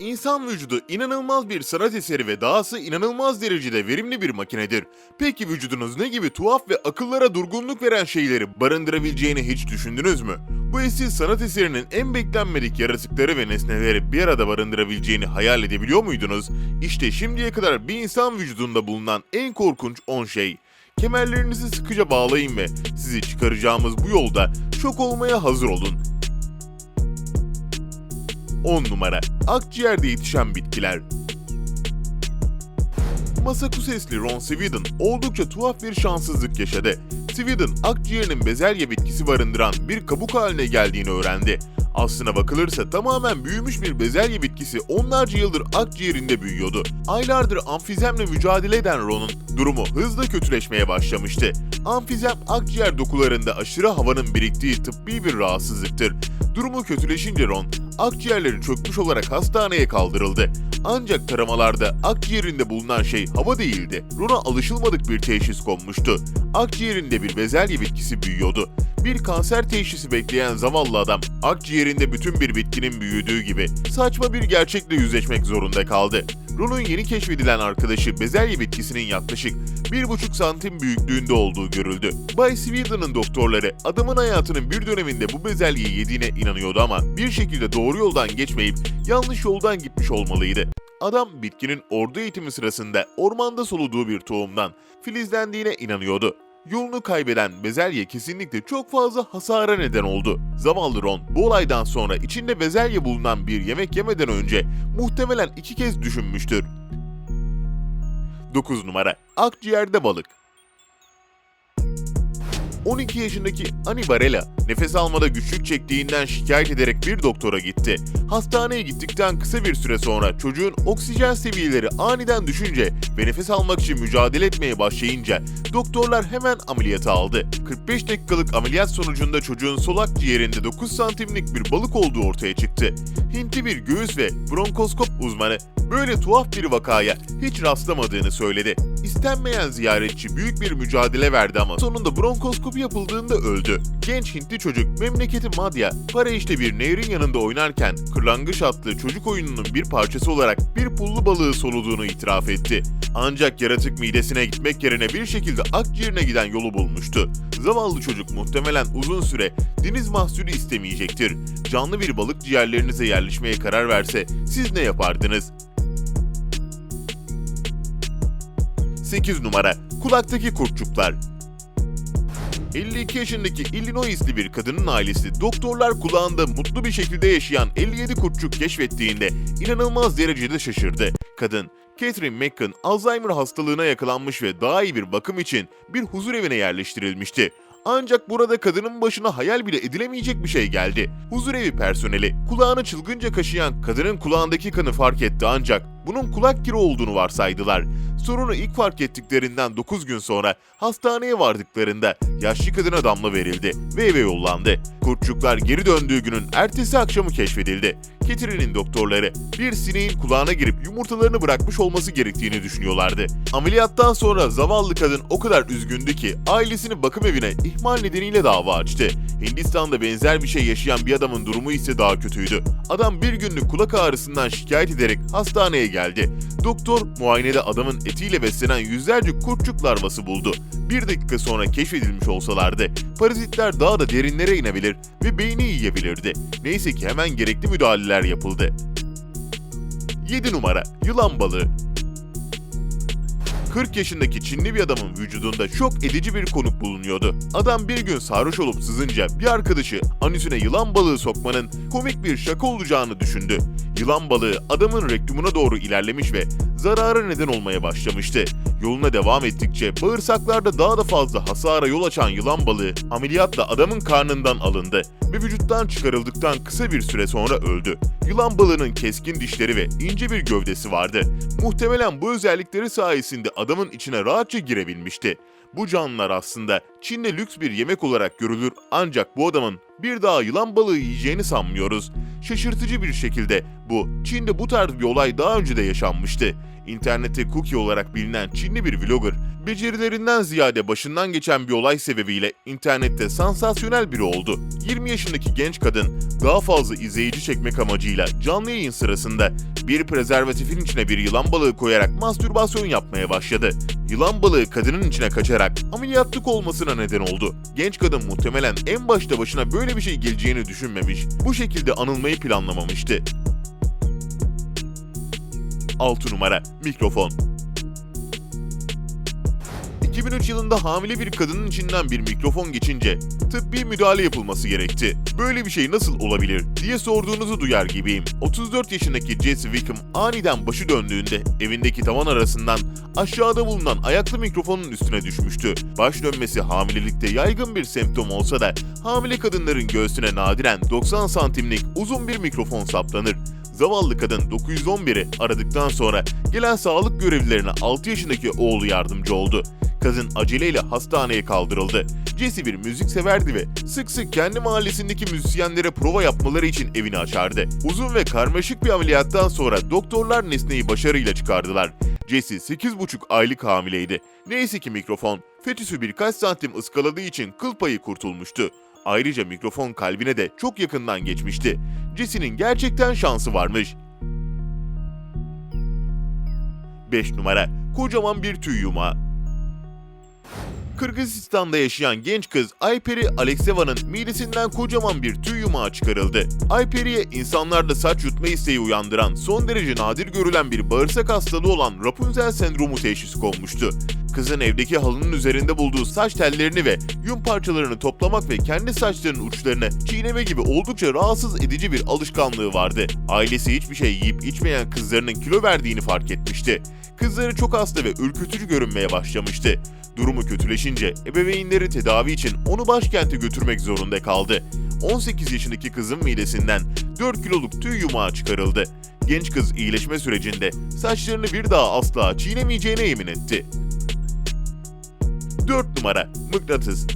İnsan vücudu inanılmaz bir sanat eseri ve dahası inanılmaz derecede verimli bir makinedir. Peki vücudunuz ne gibi tuhaf ve akıllara durgunluk veren şeyleri barındırabileceğini hiç düşündünüz mü? Bu eşsiz sanat eserinin en beklenmedik yaratıkları ve nesneleri bir arada barındırabileceğini hayal edebiliyor muydunuz? İşte şimdiye kadar bir insan vücudunda bulunan en korkunç 10 şey. Kemerlerinizi sıkıca bağlayın ve sizi çıkaracağımız bu yolda şok olmaya hazır olun. 10 numara Akciğerde yetişen bitkiler Massachusetts'li Ron Sweden oldukça tuhaf bir şanssızlık yaşadı. Sweden, akciğerinin bezelye bitkisi barındıran bir kabuk haline geldiğini öğrendi. Aslına bakılırsa tamamen büyümüş bir bezelye bitkisi onlarca yıldır akciğerinde büyüyordu. Aylardır amfizemle mücadele eden Ron'un durumu hızla kötüleşmeye başlamıştı. Amfizem akciğer dokularında aşırı havanın biriktiği tıbbi bir rahatsızlıktır. Durumu kötüleşince Ron, akciğerleri çökmüş olarak hastaneye kaldırıldı. Ancak taramalarda akciğerinde bulunan şey hava değildi. Ron'a alışılmadık bir teşhis konmuştu. Akciğerinde bir bezelye bitkisi büyüyordu. Bir kanser teşhisi bekleyen zavallı adam, akciğerinde bütün bir bitkinin büyüdüğü gibi saçma bir gerçekle yüzleşmek zorunda kaldı. Ron'un yeni keşfedilen arkadaşı bezelye bitkisinin yaklaşık 1,5 santim büyüklüğünde olduğu görüldü. Bay Sweden'ın doktorları adamın hayatının bir döneminde bu bezelyeyi yediğine inanıyordu ama bir şekilde doğru yoldan geçmeyip yanlış yoldan gitmiş olmalıydı. Adam bitkinin ordu eğitimi sırasında ormanda soluduğu bir tohumdan filizlendiğine inanıyordu. Yolunu kaybeden bezelye kesinlikle çok fazla hasara neden oldu. Zavallı Ron bu olaydan sonra içinde bezelye bulunan bir yemek yemeden önce muhtemelen iki kez düşünmüştür. 9 numara Akciğerde balık 12 yaşındaki Ani Barella nefes almada güçlük çektiğinden şikayet ederek bir doktora gitti. Hastaneye gittikten kısa bir süre sonra çocuğun oksijen seviyeleri aniden düşünce ve nefes almak için mücadele etmeye başlayınca doktorlar hemen ameliyata aldı. 45 dakikalık ameliyat sonucunda çocuğun sol akciğerinde 9 santimlik bir balık olduğu ortaya çıktı. Hintli bir göğüs ve bronkoskop uzmanı böyle tuhaf bir vakaya hiç rastlamadığını söyledi. İstenmeyen ziyaretçi büyük bir mücadele verdi ama sonunda bronkoskopi yapıldığında öldü. Genç Hintli çocuk memleketi Madhya, Paraiş'te bir nehrin yanında oynarken kırlangıç adlı çocuk oyununun bir parçası olarak bir pullu balığı soluduğunu itiraf etti. Ancak yaratık midesine gitmek yerine bir şekilde akciğerine giden yolu bulmuştu. Zavallı çocuk muhtemelen uzun süre deniz mahsulü istemeyecektir. Canlı bir balık ciğerlerinize yerleşmeye karar verse siz ne yapardınız? 8 numara Kulaktaki kurtçuklar 52 yaşındaki Illinois'li bir kadının ailesi doktorlar kulağında mutlu bir şekilde yaşayan 57 kurtçuk keşfettiğinde inanılmaz derecede şaşırdı. Kadın, Catherine Macon Alzheimer hastalığına yakalanmış ve daha iyi bir bakım için bir huzur evine yerleştirilmişti. Ancak burada kadının başına hayal bile edilemeyecek bir şey geldi. Huzurevi personeli kulağını çılgınca kaşıyan kadının kulağındaki kanı fark etti ancak bunun kulak kiri olduğunu varsaydılar. Sorunu ilk fark ettiklerinden 9 gün sonra hastaneye vardıklarında yaşlı kadına damla verildi ve eve yollandı. Kurtçuklar geri döndüğü günün ertesi akşamı keşfedildi. Catherine'in doktorları bir sineğin kulağına girip yumurtalarını bırakmış olması gerektiğini düşünüyorlardı. Ameliyattan sonra zavallı kadın o kadar üzgündü ki ailesini bakım evine ihmal nedeniyle dava açtı. Hindistan'da benzer bir şey yaşayan bir adamın durumu ise daha kötüydü. Adam bir günlük kulak ağrısından şikayet ederek hastaneye geldi. Doktor muayenede adamın etiyle beslenen yüzlerce kurtçuk larvası buldu. Bir dakika sonra keşfedilmiş olsalardı parazitler daha da derinlere inebilir ve beyni yiyebilirdi. Neyse ki hemen gerekli müdahaleler yapıldı. 7 numara Yılan balığı 40 yaşındaki Çinli bir adamın vücudunda şok edici bir konuk bulunuyordu. Adam bir gün sarhoş olup sızınca bir arkadaşı anüsüne yılan balığı sokmanın komik bir şaka olacağını düşündü. Yılan balığı adamın rektumuna doğru ilerlemiş ve zarara neden olmaya başlamıştı. Yoluna devam ettikçe bağırsaklarda daha da fazla hasara yol açan yılan balığı ameliyatla adamın karnından alındı ve vücuttan çıkarıldıktan kısa bir süre sonra öldü. Yılan balığının keskin dişleri ve ince bir gövdesi vardı. Muhtemelen bu özellikleri sayesinde adamın içine rahatça girebilmişti. Bu canlılar aslında Çin'de lüks bir yemek olarak görülür ancak bu adamın bir daha yılan balığı yiyeceğini sanmıyoruz. Şaşırtıcı bir şekilde bu Çin'de bu tarz bir olay daha önce de yaşanmıştı. İnternette Cookie olarak bilinen Çinli bir vlogger Becerilerinden ziyade başından geçen bir olay sebebiyle internette sansasyonel biri oldu. 20 yaşındaki genç kadın daha fazla izleyici çekmek amacıyla canlı yayın sırasında bir prezervatifin içine bir yılan balığı koyarak mastürbasyon yapmaya başladı. Yılan balığı kadının içine kaçarak ameliyatlık olmasına neden oldu. Genç kadın muhtemelen en başta başına böyle bir şey geleceğini düşünmemiş, bu şekilde anılmayı planlamamıştı. 6 numara mikrofon 2003 yılında hamile bir kadının içinden bir mikrofon geçince tıbbi müdahale yapılması gerekti. Böyle bir şey nasıl olabilir diye sorduğunuzu duyar gibiyim. 34 yaşındaki Jesse Wickham aniden başı döndüğünde evindeki tavan arasından aşağıda bulunan ayaklı mikrofonun üstüne düşmüştü. Baş dönmesi hamilelikte yaygın bir semptom olsa da hamile kadınların göğsüne nadiren 90 santimlik uzun bir mikrofon saplanır. Zavallı kadın 911'i aradıktan sonra gelen sağlık görevlilerine 6 yaşındaki oğlu yardımcı oldu. Kadın aceleyle hastaneye kaldırıldı. Jesse bir müzik severdi ve sık sık kendi mahallesindeki müzisyenlere prova yapmaları için evini açardı. Uzun ve karmaşık bir ameliyattan sonra doktorlar nesneyi başarıyla çıkardılar. Jesse 8,5 aylık hamileydi. Neyse ki mikrofon, fetüsü birkaç santim ıskaladığı için kıl payı kurtulmuştu. Ayrıca mikrofon kalbine de çok yakından geçmişti. Jesse'nin gerçekten şansı varmış. 5 numara Kocaman bir tüy yumağı Kırgızistan'da yaşayan genç kız Ayperi Alekseva'nın midesinden kocaman bir tüy yumağı çıkarıldı. Ayperi'ye insanlarda saç yutma isteği uyandıran son derece nadir görülen bir bağırsak hastalığı olan Rapunzel sendromu teşhisi konmuştu. Kızın evdeki halının üzerinde bulduğu saç tellerini ve yün parçalarını toplamak ve kendi saçlarının uçlarını çiğneme gibi oldukça rahatsız edici bir alışkanlığı vardı. Ailesi hiçbir şey yiyip içmeyen kızlarının kilo verdiğini fark etmişti. Kızları çok hasta ve ürkütücü görünmeye başlamıştı. Durumu kötüleşince ebeveynleri tedavi için onu başkente götürmek zorunda kaldı. 18 yaşındaki kızın midesinden 4 kiloluk tüy yumağı çıkarıldı. Genç kız iyileşme sürecinde saçlarını bir daha asla çiğnemeyeceğine yemin etti. 4 numara mıknatıs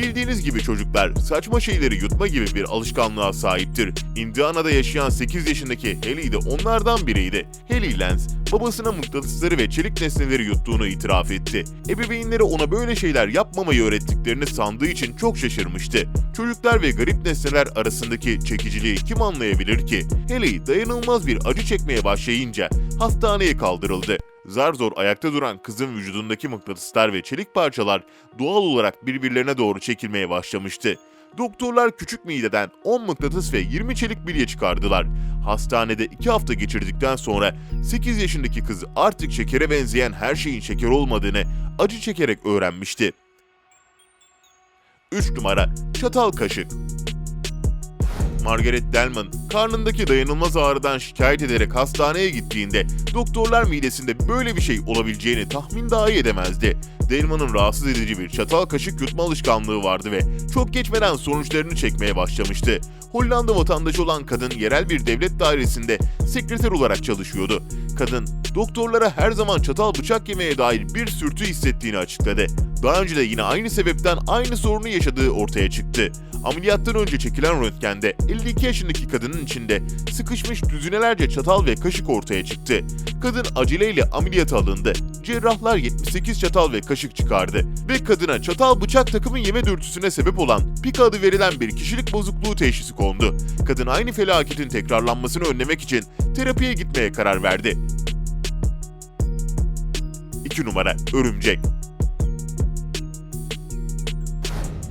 Bildiğiniz gibi çocuklar saçma şeyleri yutma gibi bir alışkanlığa sahiptir. Indiana'da yaşayan 8 yaşındaki Haley de onlardan biriydi. Haley Lens, babasına mıknatısları ve çelik nesneleri yuttuğunu itiraf etti. Ebeveynleri ona böyle şeyler yapmamayı öğrettiklerini sandığı için çok şaşırmıştı. Çocuklar ve garip nesneler arasındaki çekiciliği kim anlayabilir ki? Haley dayanılmaz bir acı çekmeye başlayınca hastaneye kaldırıldı. Zar zor ayakta duran kızın vücudundaki mıknatıslar ve çelik parçalar doğal olarak birbirlerine doğru çekilmeye başlamıştı. Doktorlar küçük mideden 10 mıknatıs ve 20 çelik bilye çıkardılar. Hastanede 2 hafta geçirdikten sonra 8 yaşındaki kız artık şekere benzeyen her şeyin şeker olmadığını acı çekerek öğrenmişti. 3 numara Çatal Kaşık Margaret Delman karnındaki dayanılmaz ağrıdan şikayet ederek hastaneye gittiğinde doktorlar midesinde böyle bir şey olabileceğini tahmin dahi edemezdi. Delman'ın rahatsız edici bir çatal kaşık yutma alışkanlığı vardı ve çok geçmeden sonuçlarını çekmeye başlamıştı. Hollanda vatandaşı olan kadın yerel bir devlet dairesinde sekreter olarak çalışıyordu. Kadın, doktorlara her zaman çatal bıçak yemeye dair bir sürtü hissettiğini açıkladı. Daha önce de yine aynı sebepten aynı sorunu yaşadığı ortaya çıktı. Ameliyattan önce çekilen röntgende 52 yaşındaki kadının içinde sıkışmış düzinelerce çatal ve kaşık ortaya çıktı. Kadın aceleyle ameliyata alındı. Cerrahlar 78 çatal ve kaşık çıkardı ve kadına çatal bıçak takımı yeme dürtüsüne sebep olan pika adı verilen bir kişilik bozukluğu teşhisi kondu. Kadın aynı felaketin tekrarlanmasını önlemek için terapiye gitmeye karar verdi. 2 numara Örümcek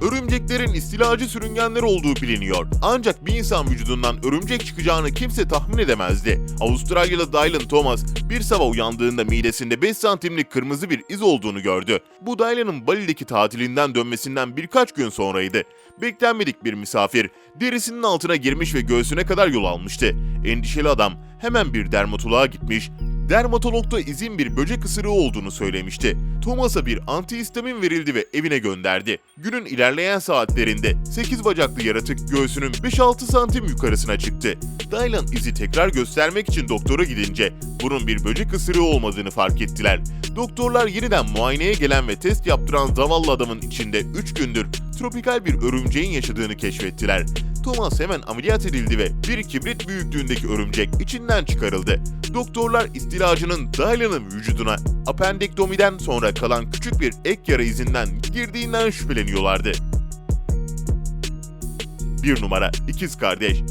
Örümceklerin istilacı sürüngenler olduğu biliniyor. Ancak bir insan vücudundan örümcek çıkacağını kimse tahmin edemezdi. Avustralyalı Dylan Thomas bir sabah uyandığında midesinde 5 santimlik kırmızı bir iz olduğunu gördü. Bu Dylan'ın Bali'deki tatilinden dönmesinden birkaç gün sonraydı. Beklenmedik bir misafir derisinin altına girmiş ve göğsüne kadar yol almıştı. Endişeli adam hemen bir dermatoloğa gitmiş dermatologda izin bir böcek ısırığı olduğunu söylemişti. Thomas'a bir antihistamin verildi ve evine gönderdi. Günün ilerleyen saatlerinde 8 bacaklı yaratık göğsünün 5-6 santim yukarısına çıktı. Dylan izi tekrar göstermek için doktora gidince bunun bir böcek ısırığı olmadığını fark ettiler. Doktorlar yeniden muayeneye gelen ve test yaptıran zavallı adamın içinde 3 gündür tropikal bir örümceğin yaşadığını keşfettiler. Thomas hemen ameliyat edildi ve bir kibrit büyüklüğündeki örümcek içinden çıkarıldı. Doktorlar istilacının Dylan'ın vücuduna apendektomiden sonra kalan küçük bir ek yara izinden girdiğinden şüpheleniyorlardı. 1 numara ikiz kardeş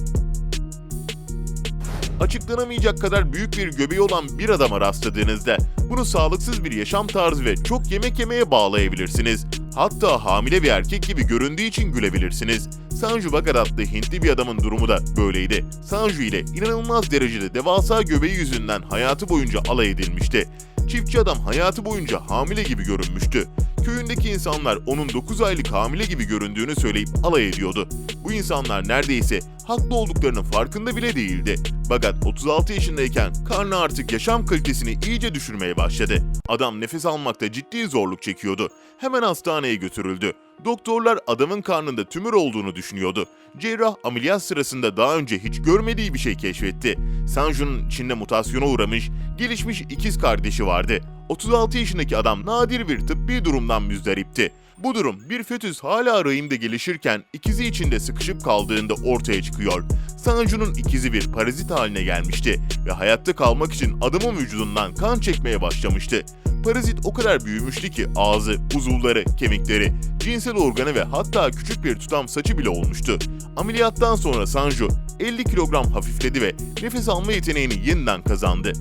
açıklanamayacak kadar büyük bir göbeği olan bir adama rastladığınızda bunu sağlıksız bir yaşam tarzı ve çok yemek yemeye bağlayabilirsiniz. Hatta hamile bir erkek gibi göründüğü için gülebilirsiniz. Sanju Bagat adlı Hintli bir adamın durumu da böyleydi. Sanju ile inanılmaz derecede devasa göbeği yüzünden hayatı boyunca alay edilmişti. Çiftçi adam hayatı boyunca hamile gibi görünmüştü. Köyündeki insanlar onun 9 aylık hamile gibi göründüğünü söyleyip alay ediyordu. Bu insanlar neredeyse haklı olduklarının farkında bile değildi. Bagat 36 yaşındayken karnı artık yaşam kalitesini iyice düşürmeye başladı. Adam nefes almakta ciddi zorluk çekiyordu. Hemen hastaneye götürüldü. Doktorlar adamın karnında tümör olduğunu düşünüyordu. Cerrah ameliyat sırasında daha önce hiç görmediği bir şey keşfetti. Sanju'nun içinde mutasyona uğramış, gelişmiş ikiz kardeşi vardı. 36 yaşındaki adam nadir bir tıbbi durumdan müzdaripti. Bu durum bir fetüs hala rahimde gelişirken ikizi içinde sıkışıp kaldığında ortaya çıkıyor. Sanju'nun ikizi bir parazit haline gelmişti ve hayatta kalmak için adamın vücudundan kan çekmeye başlamıştı. Parazit o kadar büyümüştü ki ağzı, uzuvları, kemikleri, cinsel organı ve hatta küçük bir tutam saçı bile olmuştu. Ameliyattan sonra Sanju 50 kilogram hafifledi ve nefes alma yeteneğini yeniden kazandı.